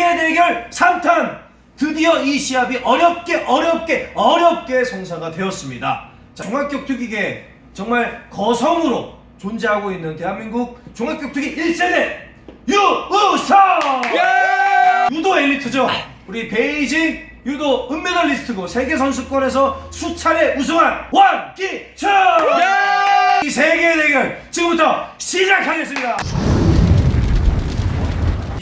세계 대결 3탄 드디어 이 시합이 어렵게 어렵게 어렵게 성사가 되었습니다. 자, 종합격투기계 정말 거성으로 존재하고 있는 대한민국 종합격투기 1세대 유우성 유도 엘리트죠. 우리 베이징 유도 은메달리스트고 세계 선수권에서 수차례 우승한 원기춘 이 세계 대결 지금부터 시작하겠습니다.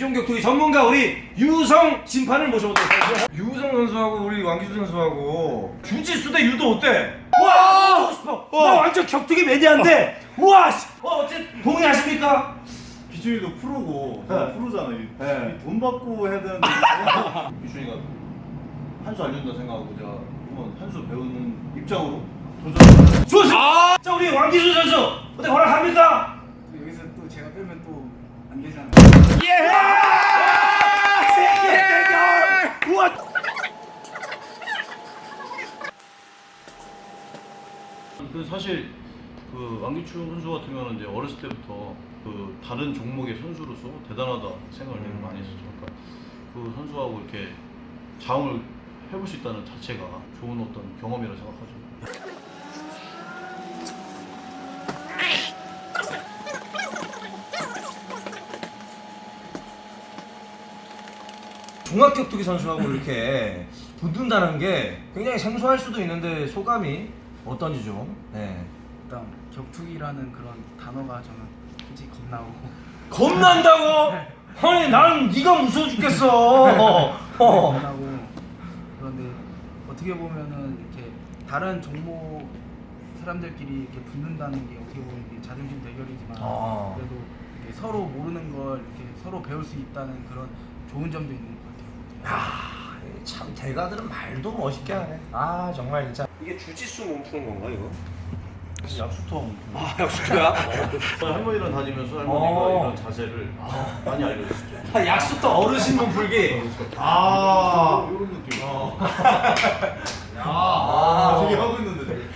이종격투기 전문가 우리 유성 심판을 모셔보도록 하겠습니다. 유성 선수하고 우리 왕기수 선수하고 주짓수 대 유도 어때? 와, 싶어. 나 완전 격투기 매니아인데. 와, 씨. 어, 어째 동의하십니까? 기준이도 프로고 네. 저 프로잖아. 이- 네. 이돈 받고 해야 되는데 기준이가 한수 알려준다 생각하고 제가 한번 한수 배우는 입장으로 도전. 좋습니다. 자, 우리 왕기수 선수 어때 허락합니까? 여기서 또 제가 빼면 또 안 되잖아요. 예! 세계 대결! 우와! 그 사실 그 왕기춘 선수 같은 경우는 이제 어렸을 때부터 그 다른 종목의 선수로서 대단하다 생각을 되게 많이 했었죠. 그러니까 그 선수하고 이렇게 자웅을 해볼 수 있다는 자체가 좋은 어떤 경험이라 생각하죠. 종합격투기 선수하고 이렇게 붙는다는 게 굉장히 생소할 수도 있는데 소감이 어떤지 좀. 네. 일단 격투기라는 그런 단어가 저는 솔직히 겁나고 겁난다고? 아니 난 네가 무서워 죽겠어. 어. 겁나고 그런데 어떻게 보면은 이렇게 다른 종목 사람들끼리 이렇게 붙는다는 게 어떻게 보면 이게 자존심 대결이지만 아. 그래도 이렇게 서로 모르는 걸 이렇게 서로 배울 수 있다는 그런 좋은 점도 있는 것 같아요. 아, 참 대가들은 말도 멋있게 하네. 아 정말 진짜. 주짓수 몸 푸는 건가 이거? 약수통. 아 역수야? 할머니랑 다니면서 할머니가 어. 이런 자세를 많이 알려주시죠. 아, 약수도 어르신 몸 풀기. 아 이런 느낌. 아 되게 하고 있는데.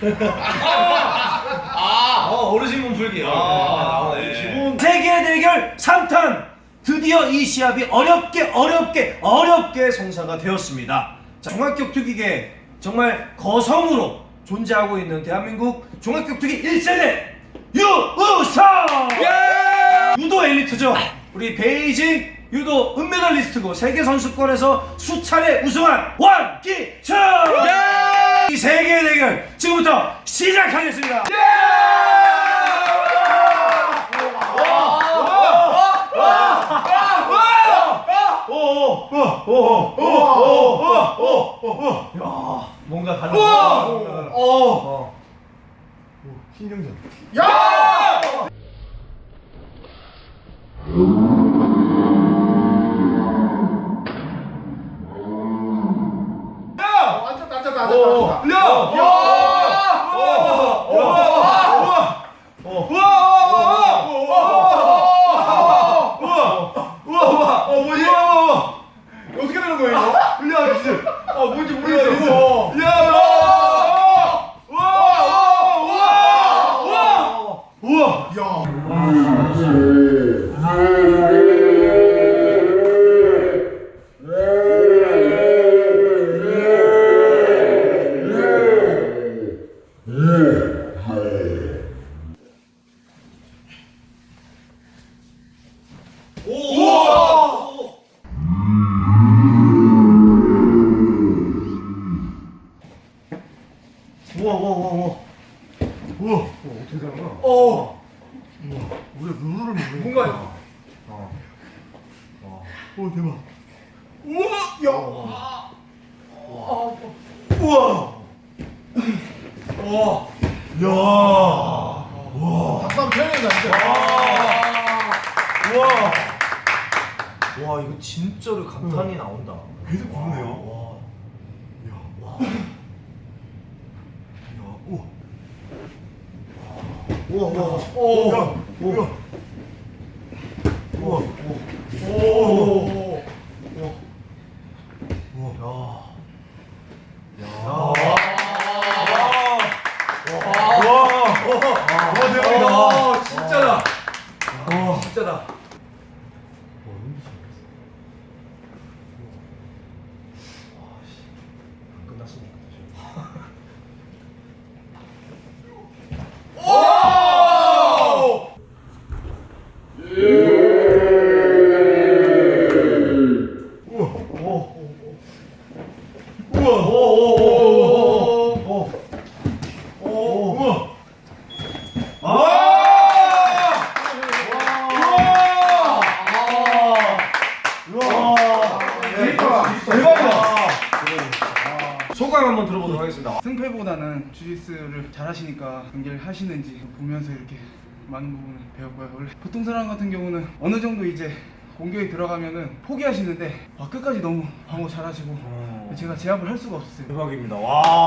아 어르신 몸 풀기. 아, 네. 기본. 세계 대결 3탄 드디어 이 시합이 어렵게 어렵게 어렵게 성사가 되었습니다. 자, 종합격투기계 정말 거성으로 존재하고 있는 대한민국 종합격투기 1세대 유우성 유도 엘리트죠. 우리 베이징 유도 은메달리스트고 세계 선수권에서 수차례 우승한 원기춘 이 세계 대결 지금부터 시작하겠습니다. 뭔가 달라. 뭔가 달라. 어. 신경전. 어떻게 되는 거야 이거? 울려 기준. 아 뭔지 모르겠어. 야, 야, 와, 와, 와, 와, 우와, 야. 우와, 우와, 우와, 우와. 우와, 어떻게 되는 거야? 어. 우리가 룰을 모르니까. 뭔가. 어. 어. 오, 대박. 우와, 야. 우와. 우와. 우와. 야. 우와. 박수 한번 쳐야 진짜. 우와. 와 이거 진짜로 감탄이 나온다. 계속 부르네요. 와. 야. 와. 야, 우와. 우와 우와. 오, 야, 우와. 우와. 오. 우 소감 한번 들어보도록 하겠습니다. 승패보다는 주짓수를 잘하시니까 경기를 하시는지 보면서 이렇게 많은 부분을 배웠고요. 원래 보통 사람 같은 경우는 어느 정도 이제 공격에 들어가면은 포기하시는데 와, 끝까지 너무 방어 잘하시고 어. 제가 제압을 할 수가 없었어요. 대박입니다. 와,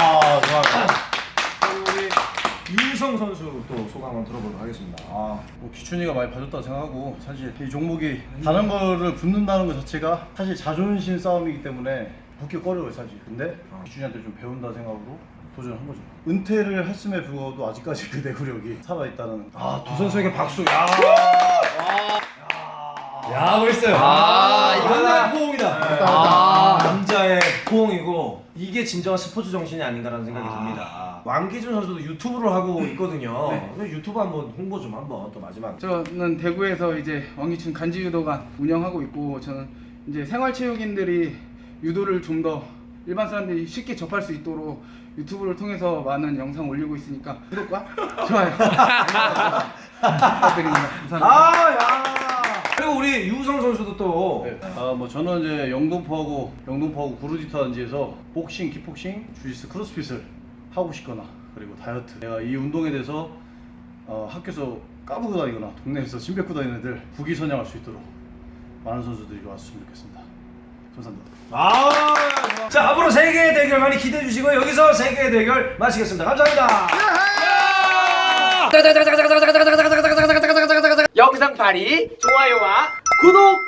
우리 유성 선수 또 소감 한번 들어보도록 하겠습니다. 아, 뭐 기춘이가 많이 봐줬다고 생각하고 사실 이 종목이 다른 거를 붙는다는 것 자체가 사실 자존심 싸움이기 때문에 붙기 꺼려요 사실 근데 기춘이한테 좀 배운다 생각으로 도전한 거죠 은퇴를 했음에 불구하고 아직까지 그 내구력이 살아있다는 아, 두 선수에게 박수. 야. 야 멋있어요. 아, 이거는 포옹이다. 아, 남자의 포옹이고 이게 진정한 스포츠 정신이 아닌가라는 생각이 아. 듭니다. 왕기준 선수도 유튜브를 하고 있거든요. 네. 그래서 유튜브 한번 홍보 좀 한번 또 마지막. 저는 대구에서 이제 왕기춘 간지유도관 운영하고 있고 저는 이제 생활체육인들이 유도를 좀 더 일반 사람들이 쉽게 접할 수 있도록 유튜브를 통해서 많은 영상 올리고 있으니까 구독과 좋아요 부탁드립니다. 감사합니다. 아, 야. 그리고 우리 유성 선수도 또 네. 아 뭐 저는 이제 영등포하고 영등포하고 구루지타단지에서 복싱, 킥복싱, 주짓수, 크로스핏을 하고 싶거나 그리고 다이어트 내가 이 운동에 대해서 어, 학교에서 까부고 다니거나 동네에서 침 뱉고 다니는 애들 부기선양할 수 있도록 많은 선수들이 왔으면 좋겠습니다 감사합니다 아. 자 앞으로 세계의 대결 많이 기대해 주시고 여기서 세계의 대결 마치겠습니다. 감사합니다. 영상 파리 좋아요와 구독